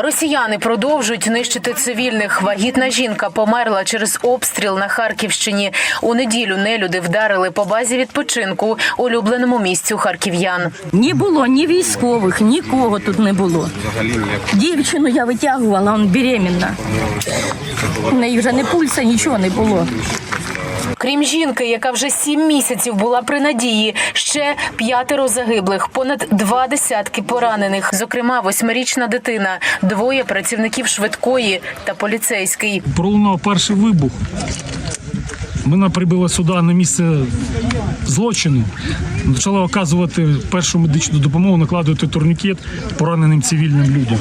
Росіяни продовжують нищити цивільних. Вагітна жінка померла через обстріл на Харківщині. У неділю нелюди вдарили по базі відпочинку улюбленому місцю харків'ян. Не було ні військових, нікого тут не було. Дівчину я витягувала, он беременна. У неї вже не пульса, нічого не було. Крім жінки, яка вже сім місяців була при надії, ще п'ятеро загиблих, понад два десятки поранених. Зокрема, восьмирічна дитина, двоє працівників швидкої та поліцейський. пролунав перший вибух. Вона прибула сюди на місце злочину, почала оказувати першу медичну допомогу, накладувати турнікет пораненим цивільним людям.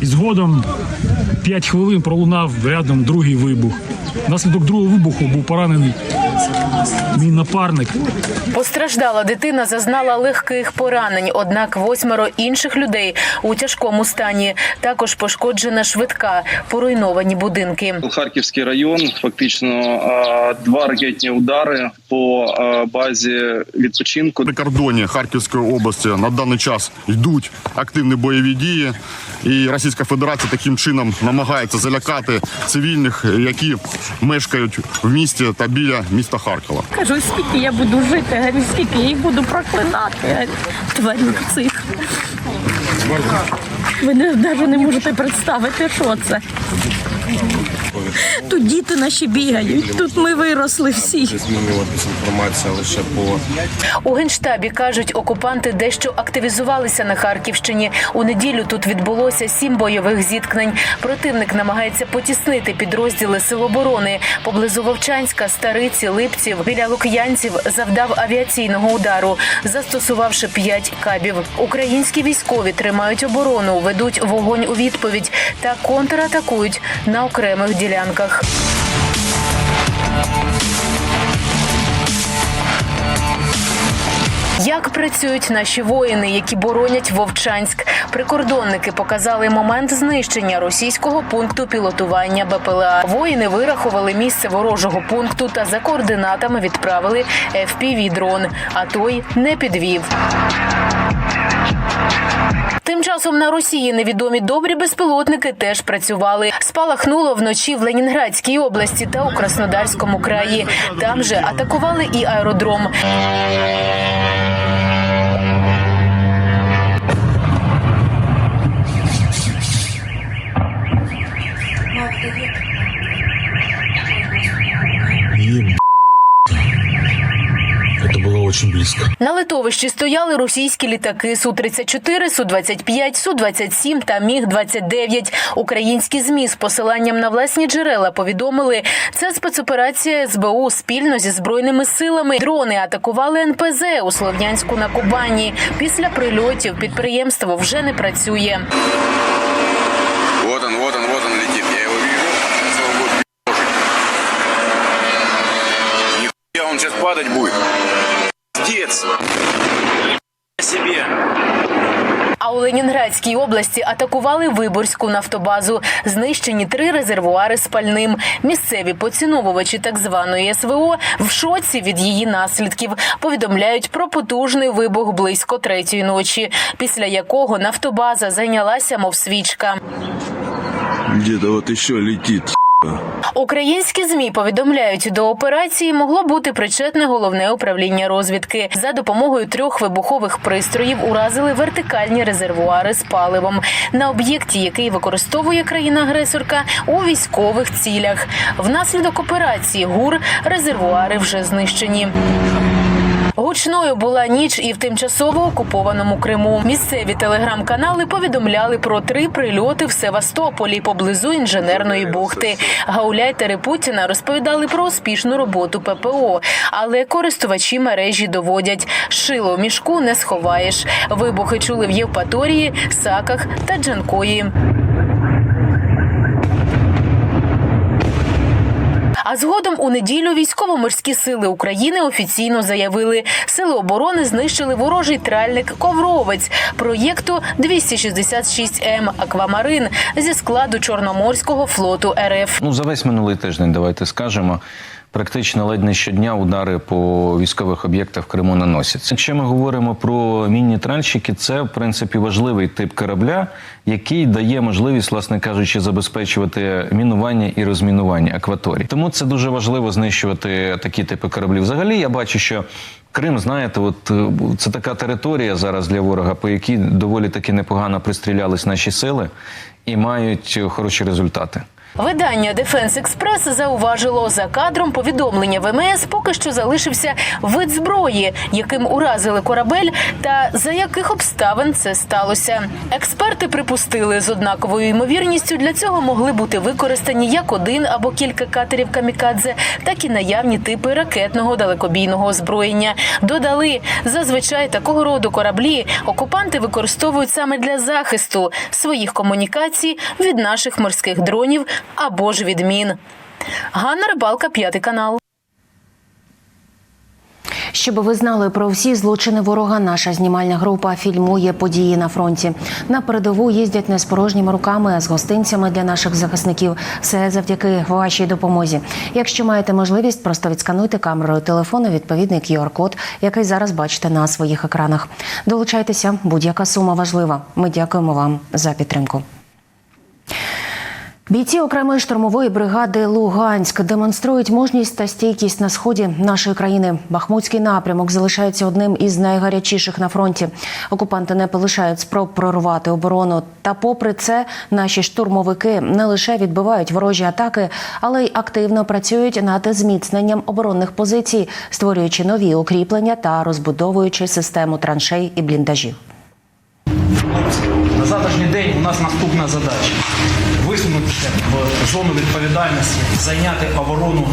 І згодом 5 хвилин пролунав рядом другий вибух. Внаслідок другого вибуху був поранений мій напарник. Постраждала дитина зазнала легких поранень, однак восьмеро інших людей у тяжкому стані. Також пошкоджена швидка, поруйновані будинки. Харківський район. Фактично два ракетні удари по базі відпочинку. На кордоні Харківської області на даний час йдуть активні бойові дії, і Російська Федерація таким чином намагається залякати цивільних, які мешкають в місті та біля міста Харкова. Кажу, скільки я буду жити, говорю, скільки я їх буду проклинати, тварин цих. Ви навіть не можете представити, що це. Тут діти наші бігають, тут ми виросли всі. змінюватися інформація лише по У генштабі кажуть, окупанти дещо активізувалися на Харківщині. У неділю тут відбулося сім бойових зіткнень. Противник намагається потіснити підрозділи Сил оборони. Поблизу Вовчанська, Стариці, Липців, біля Лук'янців завдав авіаційного удару, застосувавши п'ять кабів. Українські військові тримають оборону, ведуть вогонь у відповідь та контратакують на окремих ділянках. Як працюють наші воїни, які боронять Вовчанськ? Прикордонники показали момент знищення російського пункту пілотування БПЛА. Воїни вирахували місце ворожого пункту та за координатами відправили fpv дрон а той не підвів. Тим часом на Росії невідомі добрі безпілотники теж працювали. Спалахнуло вночі в Ленінградській області та у Краснодарському краї. Там же атакували і аеродром. Очень близко. На литовищі стояли російські літаки Су-34, Су-25, Су-27 та Міг-29. Українські ЗМІ з посиланням на власні джерела повідомили, це спецоперація СБУ спільно зі збройними силами. Дрони атакували НПЗ у Слов'янську на Кубані. Після прильотів підприємство вже не працює. вот он, вот он, вот он летит. Я его вижу. Сейчас его будет. Нихуя он сейчас падать будет. Пиздец. себе. А у Ленінградській області атакували Виборську нафтобазу. Знищені три резервуари з пальним. Місцеві поціновувачі так званої СВО в шоці від її наслідків. Повідомляють про потужний вибух близько третьої ночі, після якого нафтобаза зайнялася, мов свічка. Где-то вот еще летит. Українські змі повідомляють, до операції могло бути причетне головне управління розвідки. За допомогою трьох вибухових пристроїв уразили вертикальні резервуари з паливом на об'єкті, який використовує країна-агресорка у військових цілях. Внаслідок операції ГУР резервуари вже знищені. Гучною була ніч і в тимчасово окупованому Криму. Місцеві телеграм-канали повідомляли про три прильоти в Севастополі поблизу інженерної бухти. Гауляйтери Путіна розповідали про успішну роботу ППО, але користувачі мережі доводять, шило в мішку не сховаєш. Вибухи чули в Євпаторії, Саках та Джанкої. А згодом у неділю військово-морські сили України офіційно заявили, сили оборони знищили ворожий тральник Ковровець проєкту 266М Аквамарин зі складу Чорноморського флоту РФ. Ну, за весь минулий тиждень, давайте скажемо. Практично ледь не щодня удари по військових об'єктах в Криму наносяться. Якщо ми говоримо про мінні тральщики, це в принципі важливий тип корабля, який дає можливість, власне кажучи, забезпечувати мінування і розмінування акваторій. Тому це дуже важливо знищувати такі типи кораблів. Взагалі, я бачу, що Крим, знаєте, от е, це така територія зараз для ворога, по якій доволі таки непогано пристрілялись наші сили і мають хороші результати. Видання Defense Express зауважило за кадром повідомлення ВМС поки що залишився вид зброї, яким уразили корабель, та за яких обставин це сталося. Експерти припустили з однаковою ймовірністю для цього могли бути використані як один або кілька катерів камікадзе, так і наявні типи ракетного далекобійного озброєння. Додали зазвичай такого роду кораблі окупанти використовують саме для захисту своїх комунікацій від наших морських дронів або ж від мін. Ганна Рибалка, п'ятий канал. Щоб ви знали про всі злочини ворога, наша знімальна група фільмує події на фронті. На передову їздять не з порожніми руками, а з гостинцями для наших захисників. Все завдяки вашій допомозі. Якщо маєте можливість, просто відскануйте камерою телефону відповідний QR-код, який зараз бачите на своїх екранах. Долучайтеся, будь-яка сума важлива. Ми дякуємо вам за підтримку. Бійці окремої штурмової бригади Луганськ демонструють мужність та стійкість на сході нашої країни. Бахмутський напрямок залишається одним із найгарячіших на фронті. Окупанти не полишають спроб прорвати оборону. Та, попри це, наші штурмовики не лише відбивають ворожі атаки, але й активно працюють над зміцненням оборонних позицій, створюючи нові укріплення та розбудовуючи систему траншей і бліндажів. На завтрашній день у нас наступна задача в зону відповідальності, зайняти оборону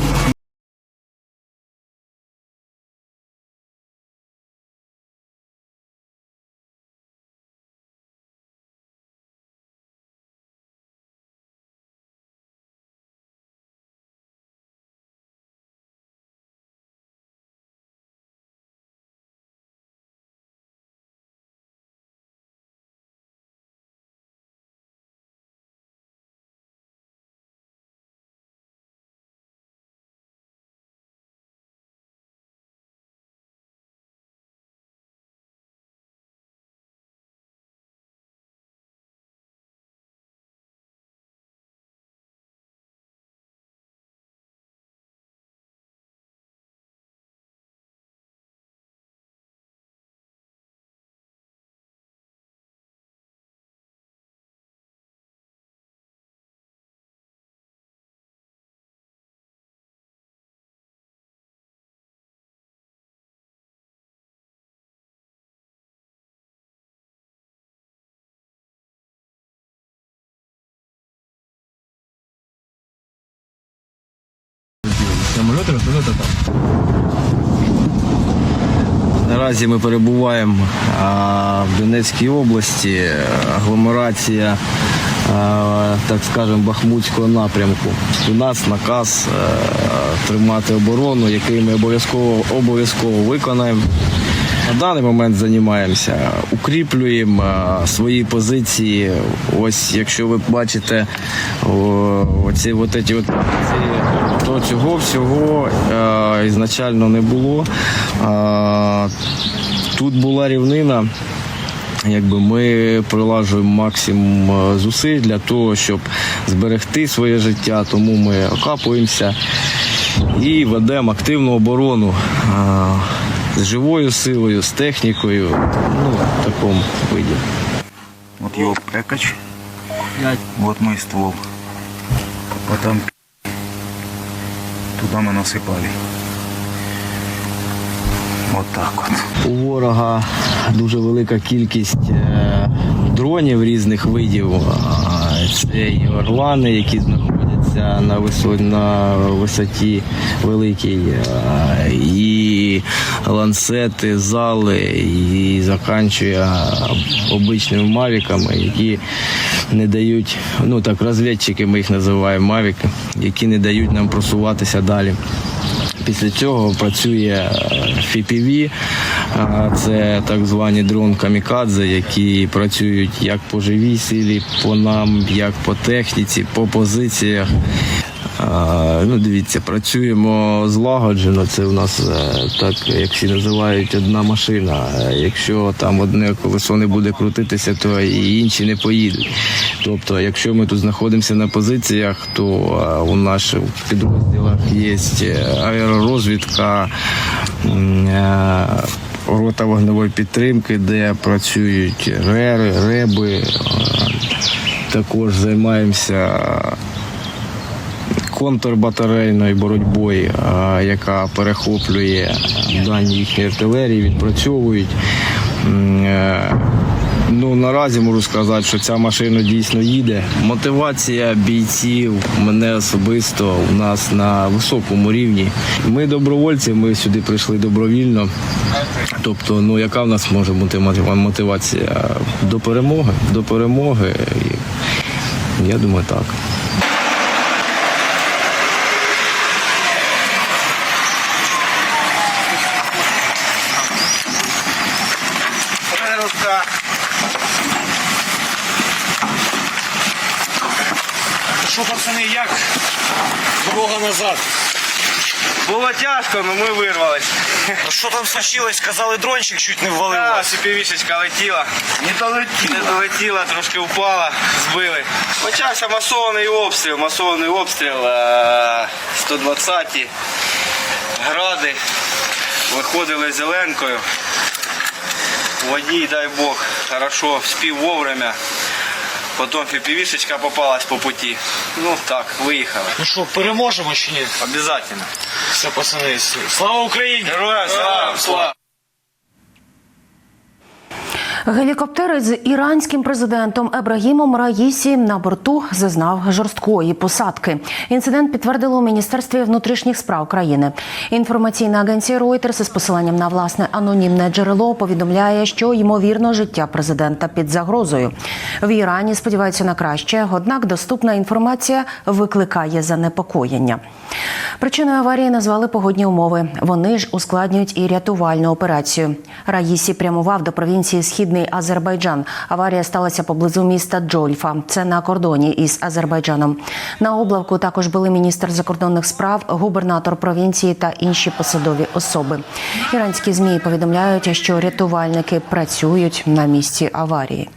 Наразі ми перебуваємо в Донецькій області, агломерація, так скажемо, Бахмутського напрямку. У нас наказ тримати оборону, який ми обов'язково обов'язково виконаємо. На даний момент займаємося, укріплюємо свої позиції. Ось, якщо ви бачите, оці от ці от то цього всього е, ізначально не було. Е, тут була рівнина. Якби ми прилажуємо максимум е, зусиль для того, щоб зберегти своє життя, тому ми окапуємося і ведемо активну оборону е, з живою силою, з технікою, ну, в такому виді. Вот его экач. Вот мой ствол. Потом туда мы насыпали. Вот так вот. У ворога дуже велика кількість е, дронів різних видів. А, Це і орлани, які знаходяться на висоті, на висоті великій, е, і ланцети, зали, і заканчує обичними мавіками, які не дають, ну так, розвідчики ми їх називаємо мавіки, які не дають нам просуватися далі. Після цього працює FPV, це так звані дрон камікадзе, які працюють як по живій силі, по нам, як по техніці, по позиціях. Ну, дивіться, працюємо злагоджено. Це у нас е, так, як всі називають, одна машина. Е, Якщо там одне колесо не буде крутитися, то і інші не поїдуть. Тобто, якщо ми тут знаходимося на позиціях, то е, у наших підрозділах є аеророзвідка. Рота вогневої підтримки, де працюють рери, реби. Також займаємося контрбатарейною боротьбою, яка перехоплює дані їхньої артилерії, відпрацьовують. Е, Ну, наразі можу сказати, що ця машина дійсно їде. Мотивація бійців мене особисто у нас на високому рівні. Ми добровольці, ми сюди прийшли добровільно. Тобто, ну яка в нас може бути мотивація до перемоги? До перемоги. Я думаю, так. Що, пацани, як? Дорога назад. Було тяжко, але ми вирвались. Що там случилось? Казали, дрончик чуть не ввалив. Так, сіпівішечка летіла. Не долетіла. Не долетіла, трошки впала, збили. Почався масований обстріл, масований обстріл, е, 120-ті гради. Виходили зеленкою. Водій, дай Бог, хорошо, спів вовремя. Потім фіпівішечка попалась по путі. Ну так, виїхали. Ну що, переможемо чи ні? Обязательно. Все, пацани, слава Україні! Героям слава! слава! Гелікоптер з іранським президентом Ебрагімом Раїсі на борту зазнав жорсткої посадки. Інцидент підтвердило у міністерстві внутрішніх справ країни. Інформаційна агенція Reuters із посиланням на власне анонімне джерело повідомляє, що ймовірно життя президента під загрозою. В Ірані сподіваються на краще, однак доступна інформація викликає занепокоєння. Причиною аварії назвали погодні умови. Вони ж ускладнюють і рятувальну операцію. Раїсі прямував до провінції Східний Азербайджан. Аварія сталася поблизу міста Джольфа. Це на кордоні із Азербайджаном. На облавку також були міністр закордонних справ, губернатор провінції та інші посадові особи. Іранські змі повідомляють, що рятувальники працюють на місці аварії.